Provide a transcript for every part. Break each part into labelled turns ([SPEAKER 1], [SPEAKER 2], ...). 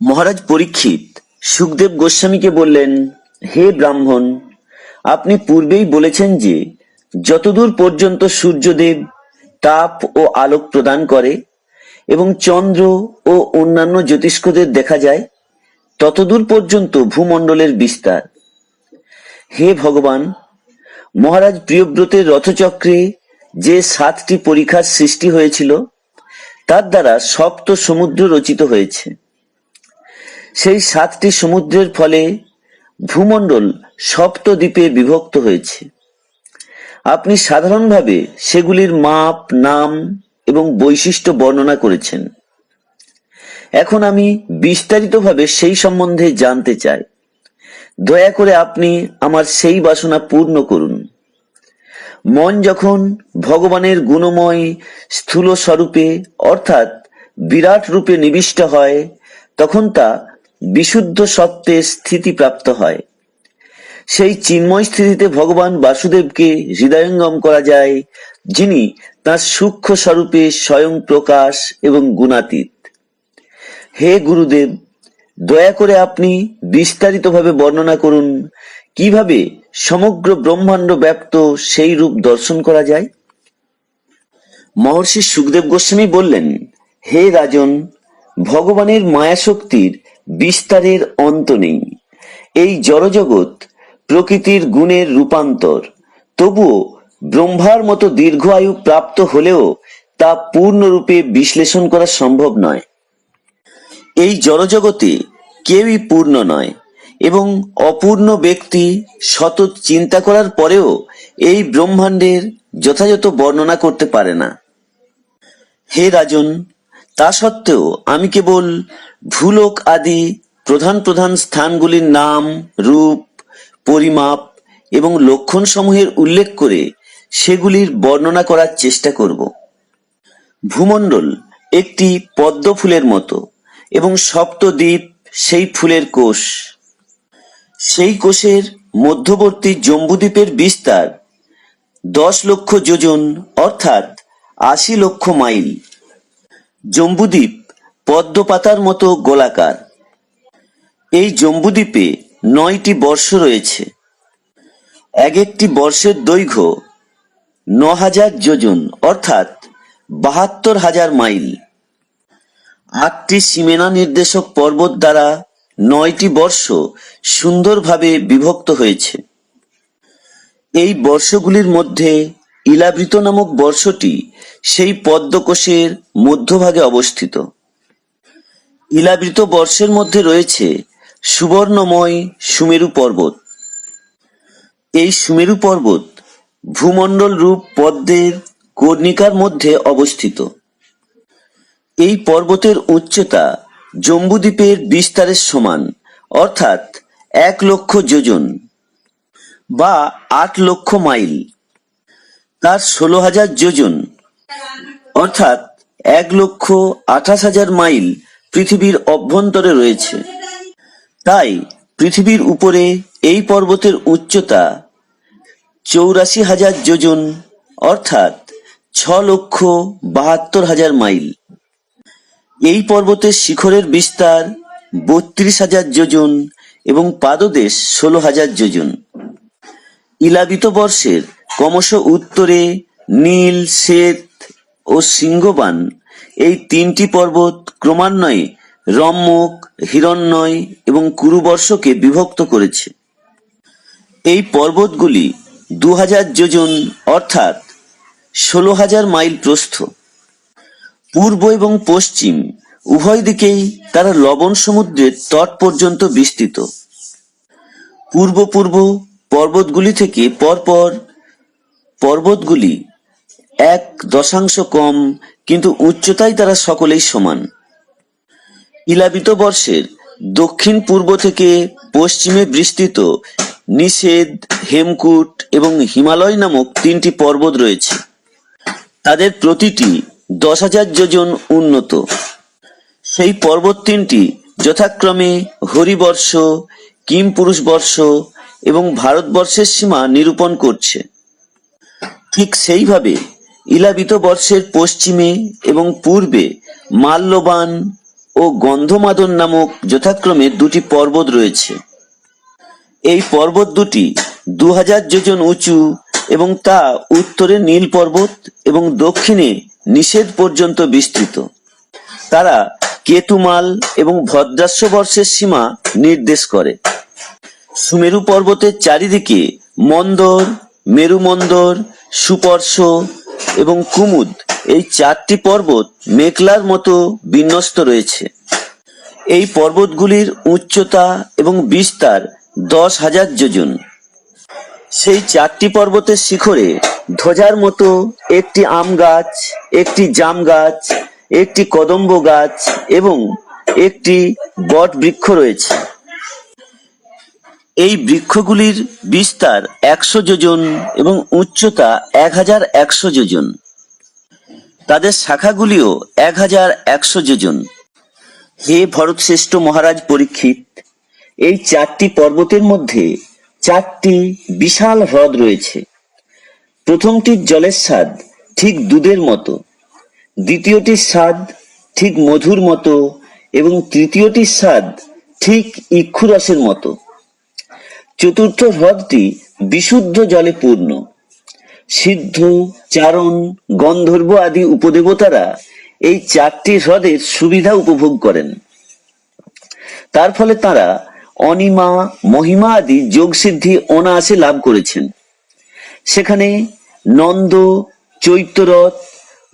[SPEAKER 1] মহারাজ পরীক্ষিত। সুখদেব গোস্বামীকে বললেন, হে ব্রাহ্মণ, আপনি পূর্বেই বলেছেন যে, যতদূর পর্যন্ত সূর্যদেব তাপ ও আলোক প্রদান করে এবং চন্দ্র ও অন্যান্য জ্যোতিষ্কদের দেখা যায়, ততদূর পর্যন্ত ভূমণ্ডলের বিস্তার। হে ভগবান, মহারাজ প্রিয়ব্রতের রথচক্রে যে সাতটি পরীক্ষার সৃষ্টি হয়েছিল, তার দ্বারা সপ্ত সমুদ্র রচিত হয়েছে। সেই সাতটি সমুদ্রের ফলে ভূমণ্ডল সপ্তদ্বীপে বিভক্ত হয়েছে। আপনি সাধারণভাবে সেগুলির মাপ, নাম এবং বৈশিষ্ট্য বর্ণনা করেছেন। এখন আমি বিস্তারিতভাবে সেই সম্বন্ধে জানতে চাই। দয়া করে আপনি আমার সেই বাসনা পূর্ণ করুন। মন যখন ভগবানের গুণময় স্থূল স্বরূপে অর্থাৎ বিরাট রূপে নিবিষ্ট হয়, তখন তা বিশুদ্ধ সত্ত্বে স্থিতিপ্রাপ্ত হয়। সেই চিন্ময় স্থিতিতে ভগবান বাসুদেবকে হৃদয়ঙ্গম করা যায়, যিনি তার সূক্ষ্ম স্বরূপে স্বয়ং প্রকাশ এবং গুণাতীত। হে গুরুদেব, দয়া করে আপনি বিস্তারিতভাবে বর্ণনা করুন, কীভাবে সমগ্র ব্রহ্মাণ্ড ব্যাপ্ত সেই রূপ দর্শন করা যায়? মহর্ষি সুখদেব গোস্বামী বললেন, হে রাজন, ভগবানের মায়াশক্তির বিস্তারের অন্ত নেই। এই জড়জগৎ প্রকৃতির গুণের রূপান্তর। তবুও ব্রহ্মার মতো দীর্ঘ আয়ু প্রাপ্ত হলেও তা পূর্ণরূপে বিশ্লেষণ করা সম্ভব নয়। এই জড়জগতে কেউই পূর্ণ নয় এবং অপূর্ণ ব্যক্তি শত চিন্তা করার পরেও এই ব্রহ্মাণ্ডের যথাযথ বর্ণনা করতে পারে না। হে রাজন তা সত্ত্বেও আমি কেবল ভূলোক আদি প্রধান প্রধান স্থানগুলির নাম, রূপ, পরিমাপ এবং লক্ষণ সমূহের উল্লেখ করে সেগুলির বর্ণনা করার চেষ্টা করব। ভূমণ্ডল একটি পদ্ম ফুলের মতো এবং সপ্তদ্বীপ সেই ফুলের কোষ। সেই কোষের মধ্যবর্তী জম্বুদ্বীপের বিস্তার দশ লক্ষ যোজন অর্থাৎ আশি লক্ষ মাইল। জম্বুদ্বীপ পদ্মপাতার মতো গোলাকার। এই জম্বুদ্বীপে নয়টি বর্ষ রয়েছে। এক একটি বর্ষের দৈর্ঘ্য ন হাজার যোজন, অর্থাৎ বাহাত্তর হাজার মাইল। আটটি সীমেনা নির্দেশক পর্বত দ্বারা নয়টি বর্ষ সুন্দরভাবে বিভক্ত হয়েছে। এই বর্ষগুলির মধ্যে ইলাবৃত নামক বর্ষটি সেই পদ্মকোষের মধ্যভাগে অবস্থিত। ইলাবৃত বর্ষের মধ্যে রয়েছে সুবর্ণময় সুমেরু পর্বত। এই সুমেরু পর্বত ভূমণ্ডল রূপ পদ্মের কর্ণিকার মধ্যে অবস্থিত। এই পর্বতের উচ্চতা জম্বুদ্বীপের বিস্তারের সমান, অর্থাৎ এক লক্ষ যোজন বা আট লক্ষ মাইল। তার ষোলো হাজার যোজন। অর্থাৎ এক লক্ষ আঠাশ হাজার মাইল পৃথিবীর অভ্যন্তরে রয়েছে। তাই পৃথিবীর উপরে এই পর্বতের উচ্চতা চৌরাশি হাজার যোজন, অর্থাৎ ছ লক্ষ বাহাত্তর হাজার মাইল। এই পর্বতের শিখরের বিস্তার বত্রিশ হাজার যোজন এবং পাদদেশ ষোলো হাজার যোজন। ইলাবিত বর্ষের ক্রমশ উত্তরে নীল, শ্বেত ও সিংহবান। এই তিনটি পর্বত ক্রমান্বয়ে রম্মক হিরণ্ময় এবং কুরুবর্ষকে বিভক্ত করেছে। এই পর্বতগুলি দু হাজার যোজন, অর্থাৎ ষোলো হাজার মাইল প্রস্থ। পূর্ব এবং পশ্চিম উভয় দিকেই তারা লবণ সমুদ্রের তট পর্যন্ত বিস্তৃত। পূর্ব পূর্ব পর্বতগুলি থেকে পরপর পর্বতগুলি এক দশাংশ কম, কিন্তু উচ্চতায় তারা সকলেই সমান। ইলাবিত বর্ষের দক্ষিণ পূর্ব থেকে পশ্চিমে বিস্তৃত নিষেধ, হেমকূট এবং হিমালয় নামক তিনটি পর্বত রয়েছে। তাদের প্রতিটি দশ হাজার যোজন উন্নত। সেই পর্বত তিনটি যথাক্রমে হরিবর্ষ কিম পুরুষ বর্ষ এবং ভারতবর্ষের সীমা নিরূপণ করছে। ঠিক সেইভাবে ইলাবিত বর্ষের পশ্চিমে এবং পূর্বে মাল্যবান ও গন্ধমাদন নামক যথাক্রমে দুটি পর্বত রয়েছে। এই পর্বত দুটি দু হাজার যোজন উঁচু এবং তা উত্তরে নীল পর্বত এবং দক্ষিণে নিষেধ পর্যন্ত বিস্তৃত। তারা কেতুমাল এবং ভদ্রাস্য বর্ষের সীমা নির্দেশ করে। সুমেরু পর্বতের চারিদিকে মন্দর মেরু মন্দর সুপর্শ এবং কুমুদ এই চারটি পর্বত মেঘলার মতো বিন্যস্ত রয়েছে। এই পর্বতগুলির উচ্চতা এবং বিস্তার দশ হাজার যোজন। সেই চারটি পর্বতের শিখরে ধ্বজার মতো একটি আম গাছ, একটি জাম গাছ, একটি কদম্ব গাছ এবং একটি বট বৃক্ষ রয়েছে। এই বৃক্ষগুলির বিস্তার একশো যোজন এবং উচ্চতা এক হাজার একশো যোজন। তাদের শাখাগুলিও এক হাজার একশো যোজন। হে ভরতশ্রেষ্ঠ মহারাজ পরীক্ষিত, এই চারটি পর্বতের মধ্যে চারটি বিশাল হ্রদ রয়েছে। প্রথমটির জলের স্বাদ ঠিক দুধের মতো, দ্বিতীয়টির স্বাদ ঠিক মধুর মতো এবং তৃতীয়টির স্বাদ ঠিক ইক্ষুরসের মতো। চতুর্থ হ্রদটি বিশুদ্ধ জলে পূর্ণ। সিদ্ধ, চারণ, গন্ধর্ব আদি উপদেবতারা এই চারটি হ্রদের সুবিধা উপভোগ করেন। তার ফলে তারা অনিমা, মহিমা আদি যোগসিদ্ধি অনায়াসে লাভ করেছেন। সেখানে নন্দ, চৈত্যরথ,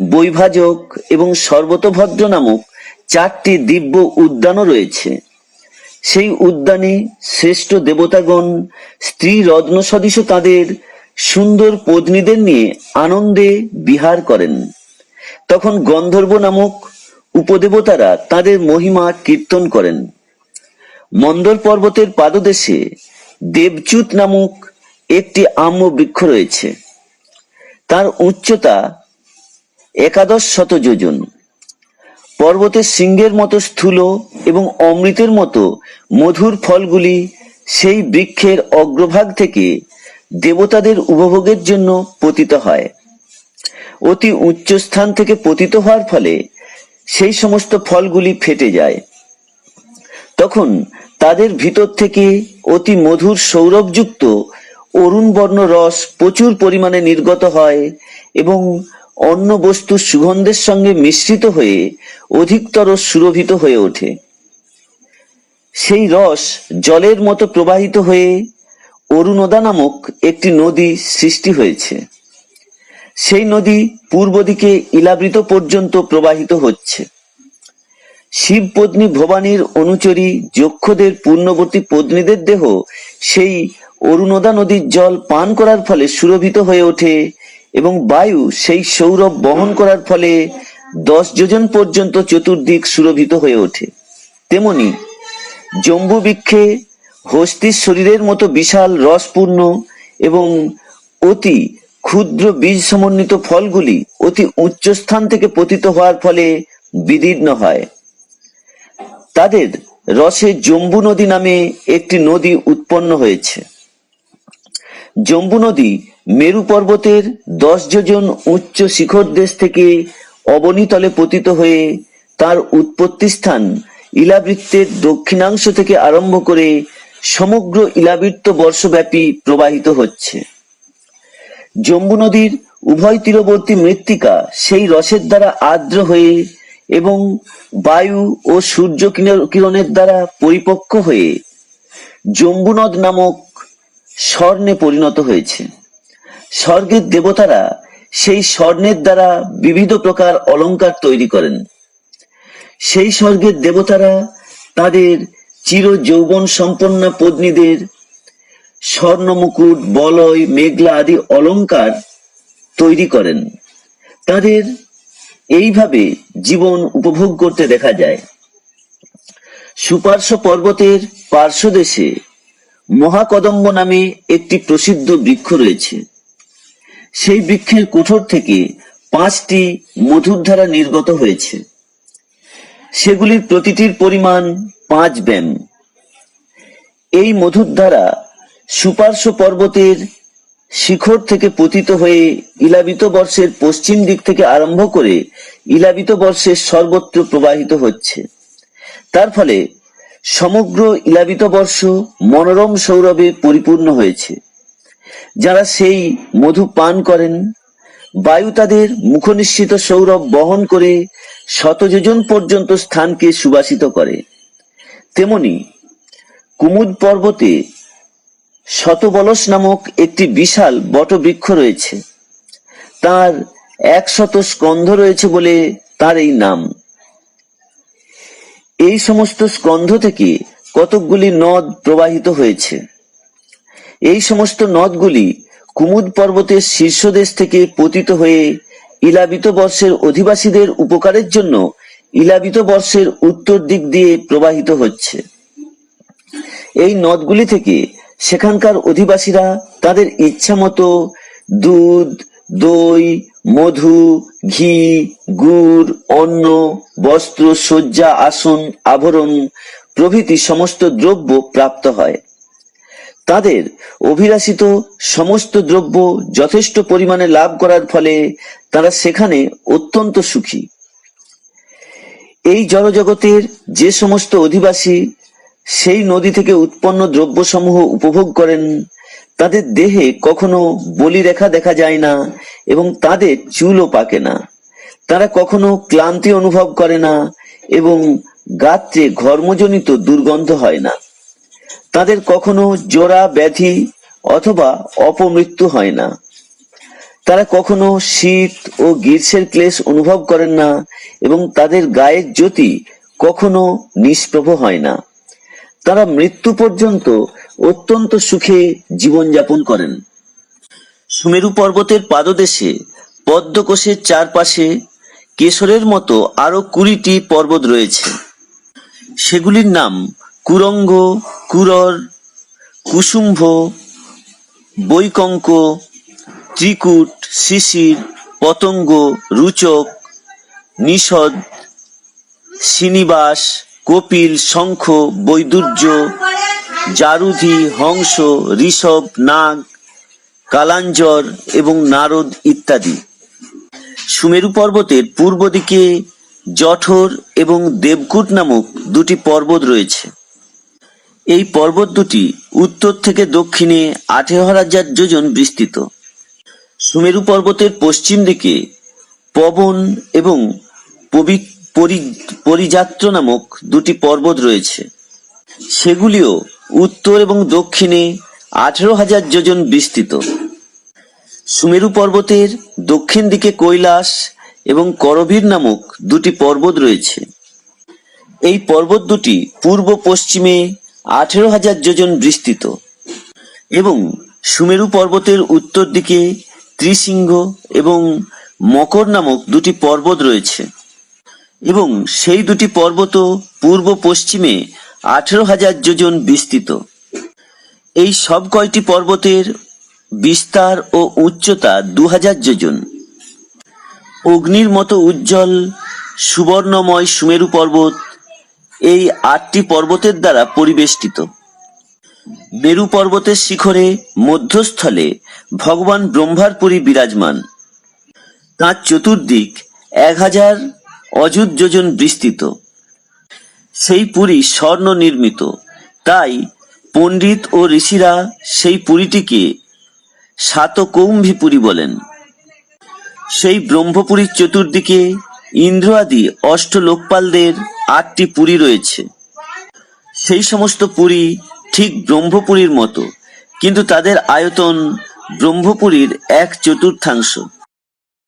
[SPEAKER 1] বৈভাজক এবং সর্বতভদ্র নামক চারটি দিব্য উদ্যানও রয়েছে। সেই উদ্যানে শ্রেষ্ঠ দেবতাগণ, স্ত্রী রত্ন সদৃশ তাদের সুন্দর পত্নীদের নিয়ে আনন্দে বিহার করেন। তখন গন্ধর্ব নামক উপদেবতারা তাদের মহিমা কীর্তন করেন। মন্দর পর্বতের পাদদেশে দেবচ্যুত নামক একটি আম্র বৃক্ষ রয়েছে। তার উচ্চতা একাদশ শত যোজন। পর্বতের সিংহের মতো স্থূল এবং অমৃতের মতো মধুর ফলগুলি সেই বৃক্ষের অগ্রভাগ থেকে দেবতাদের উপভোগের জন্য পতিত হয়। অতি উচ্চ স্থান থেকে পতিত হওয়ার ফলে সেই সমস্ত ফলগুলি ফেটে যায়। তখন তাদের ভিতর থেকে অতি মধুর সৌরভযুক্ত অরুণ বর্ণ রস প্রচুর পরিমাণে নির্গত হয় এবং অন্য বস্তুর সুগন্ধের সঙ্গে মিশ্রিত হয়ে অধিকতর সুরভিত হয়ে ওঠে। সেই রস জলের মতো প্রবাহিত হয়ে অরুণদা নামক একটি নদী সৃষ্টি হয়েছে। সেই নদী পূর্ব দিকে ইলাবৃত পর্যন্ত প্রবাহিত হচ্ছে। শিবপত্নী ভবানীর অনুচরী যক্ষদের পূর্ণবর্তী পত্নীদের দেহ সেই অরুণদা নদীর জল পান করার ফলে সুরভিত হয়ে ওঠে এবং বায়ু সেই সৌরভ বহন করার ফলে দশ যোজন পর্যন্ত চতুর্দিক সুরভিত হয়ে ওঠে। তেমনি জম্বু বৃক্ষে হস্তির শরীরের মতো বিশাল রসপূর্ণ এবং অতি ক্ষুদ্র বীজ সমন্বিত ফলগুলি অতি উচ্চ স্থান থেকে পতিত হওয়ার ফলে বিদীর্ণ হয়। তাদের রসে জম্বু নদী নামে একটি নদী উৎপন্ন হয়েছে। জম্বু নদী মেরু পর্বতের দশ যোজন উচ্চ শিখর দেশ থেকে অবনীতলে পতিত হয়ে তার উৎপত্তি স্থান ইলাবৃত্তের দক্ষিণাংশ থেকে আরম্ভ করে সমগ্র ইলাবৃত্ত বর্ষব্যাপী প্রবাহিত হচ্ছে। জম্বু নদীর উভয় তীরবর্তী মৃত্তিকা সেই রসের দ্বারা আর্দ্র হয়ে এবং বায়ু ও সূর্য কিরণ- কিরণের দ্বারা পরিপক্ক হয়ে জম্বুনদ নামক স্বর্ণে পরিণত হয়েছে। স্বর্গের দেবতারা সেই স্বর্ণের দ্বারা বিবিধ প্রকার অলঙ্কার তৈরি করেন। সেই স্বর্গের দেবতারা তাদের চির যৌবন সম্পন্ন পত্নীদের স্বর্ণ মুকুট বলয়, মেঘলা আদি অলঙ্কার তৈরি করেন। তাদের এইভাবে জীবন উপভোগ করতে দেখা যায়। সুপার্শ্ব পর্বতের পার্শ্বদেশে মহাকদম্ব নামে একটি প্রসিদ্ধ বৃক্ষ রয়েছে। সেই বৃক্ষের কোঠর থেকে পাঁচটি মধুর ধারা নির্গত হয়েছে। সেগুলির প্রতিটির পরিমাণ পাঁচ ব্যাম। এই মধুর ধারা সুপার্শ্ব পর্বতের শিখর থেকে পতিত হয়ে ইলাবিত বর্ষের পশ্চিম দিক থেকে আরম্ভ করে ইলাবিত বর্ষের সর্বত্র প্রবাহিত হচ্ছে। তার ফলে সমগ্র ইলাবিত বর্ষ মনোরম সৌরভে পরিপূর্ণ হয়েছে। যারা সেই মধু পান করেন, বায়ু তাদের মুখনিশ্চিত সৌরভ বহন করে শতযোজন পর্যন্ত স্থানকে সুবাসিত করে। তেমনি কুমুদ পর্বতে শতবলস নামক একটি বিশাল বটবৃক্ষ রয়েছে। তার একশত স্কন্ধ রয়েছে বলে তার এই নাম। এই সমস্ত স্কন্ধ থেকে কতকগুলি নদ প্রবাহিত হয়েছে। এই সমস্ত নদগুলি কুমুদ পর্বতের শীর্ষদেশ থেকে পতিত হয়ে ইলাবিত বর্ষের অধিবাসীদের উপকারের জন্য ইলাবিত বর্ষের উত্তর দিক দিয়ে প্রবাহিত হচ্ছে। এই নদগুলি থেকে সেখানকার অধিবাসীরা তাদের ইচ্ছা মতো দুধ, দই, মধু, ঘি, গুড়, অন্ন, বস্ত্র, শয্যা, আসন, আভরণ প্রভৃতি সমস্ত দ্রব্য প্রাপ্ত হয়। তাদের অভিলাষিত সমস্ত দ্রব্য যথেষ্ট পরিমাণে লাভ করার ফলে তারা সেখানে অত্যন্ত সুখী। এই জড়জগতের যে সমস্ত অধিবাসী সেই নদী থেকে উৎপন্ন দ্রব্যসমূহ উপভোগ করেন, তাদের দেহে কখনো বলিরেখা দেখা যায় না এবং তাদের চুলও পাকে না। তারা কখনো ক্লান্তি অনুভব করে না এবং গাত্রে ঘর্মজনিত দুর্গন্ধ হয় না। তাদের কখনো জোড়া, ব্যাধি অথবা অপমৃত্যু হয় না। তারা কখনো শীত ও গ্রীষ্মের ক্লেশ অনুভব করেন না এবং তাদের গায়ের জ্যোতি কখনো নিষ্প্রভ হয় না। তারা মৃত্যু পর্যন্ত অত্যন্ত সুখে জীবনযাপন করেন। সুমেরু পর্বতের পাদদেশে, পদ্মকোষের চারপাশে, কেশরের মতো আরও কুড়িটি পর্বত রয়েছে। সেগুলির নাম কুরঙ্গ, কুরর, কুসুম্ভ, বৈকঙ্ক, ত্রিকুট, শিশির, পতঙ্গ, রুচক, নিষদ, শ্রীনিবাস, কপিল, শঙ্খ, বৈদুর্য, জারুধি, হংস, ঋষভ, নাগ, কালাঞ্জর এবং নারদ ইত্যাদি। সুমেরু পর্বতের পূর্ব দিকে জঠর এবং দেবকুট নামক দুটি পর্বত রয়েছে। এই পর্বত দুটি উত্তর থেকে দক্ষিণে আঠেরো হাজার যোজন বিস্তৃত। সুমেরু পর্বতের পশ্চিম দিকে পবন এবং পরিযাত্র নামক দুটি পর্বত রয়েছে। সেগুলিও উত্তর এবং দক্ষিণে আঠেরো হাজার যোজন বিস্তৃত। সুমেরু পর্বতের দক্ষিণ দিকে কৈলাস এবং করবীর নামক দুটি পর্বত রয়েছে। এই পর্বত দুটি পূর্ব পশ্চিমে আঠেরো হাজার যোজন বিস্তৃত। এবং সুমেরু পর্বতের উত্তর দিকে ত্রিসিংহ এবং মকর নামক দুটি পর্বত রয়েছে। এবং সেই দুটি পর্বত পূর্ব পশ্চিমে আঠেরো হাজার যোজন বিস্তৃত। এই সব কয়টি পর্বতের বিস্তার ও উচ্চতা দু হাজার যোজন। অগ্নির মতো উজ্জ্বল, সুবর্ণময় সুমেরু পর্বত এই আটটি পর্বতের দ্বারা পরিবেষ্টিত। মেরু পর্বতের শিখরে মধ্যস্থলে ভগবান ব্রহ্মারপুরী বিরাজমান। তাঁর চতুর্দিক এক হাজার অযুত যোজন বিস্তৃত। সেই পুরী স্বর্ণ নির্মিত। তাই পণ্ডিত ও ঋষিরা সেই পুরীটিকে সাতকৌম্ভী পুরী বলেন। সেই ব্রহ্মপুরীর চতুর্দিকে ইন্দ্র আদি অষ্ট লোকপালদের আটটি পুরী রয়েছে। সেই সমস্ত পুরী ঠিক ব্রহ্মপুরীর মতো, কিন্তু তাদের আয়তন ব্রহ্মপুরীর এক চতুর্থাংশ।